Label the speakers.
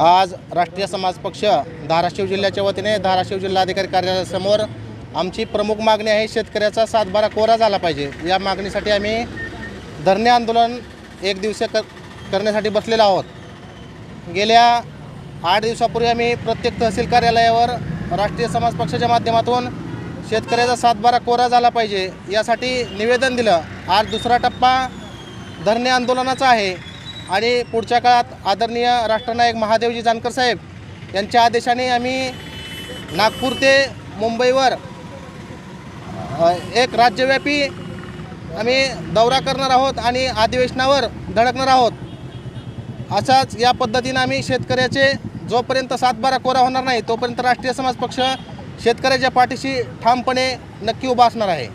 Speaker 1: आज राष्ट्रीय समाज पक्ष धाराशिव जिल्ह्याच्या वतीने धाराशिव जिल्हाधिकारी कार्यालयासमोर आमची प्रमुख मागणी आहे शेतकऱ्याचा सातबारा कोरा झाला पाहिजे. या मागणीसाठी आम्ही धरणे आंदोलन एक दिवसीय कर करण्यासाठी बसलेलो आहोत. गेल्या आठ दिवसापूर्वी आम्ही प्रत्येक तहसील कार्यालयावर राष्ट्रीय समाज पक्षाच्या माध्यमातून शेतकऱ्याचा सातबारा कोरा झाला पाहिजे यासाठी निवेदन दिलं. आज दुसरा टप्पा धरणे आंदोलनाचा आहे आणि पुढच्या काळात आदरणीय राष्ट्रनायक महादेवजी जानकर साहेब यांच्या आदेशाने आम्ही नागपूर ते मुंबईवर एक राज्यव्यापी आम्ही दौरा करणार आहोत आणि अधिवेशनावर धडकणार आहोत. असाच या पद्धतीनं आम्ही शेतकऱ्याचे जोपर्यंत सातबारा कोरा होणार नाही तोपर्यंत राष्ट्रीय समाज पक्ष शेतकऱ्याच्या पाठीशी ठामपणे नक्की उभा असणार आहे.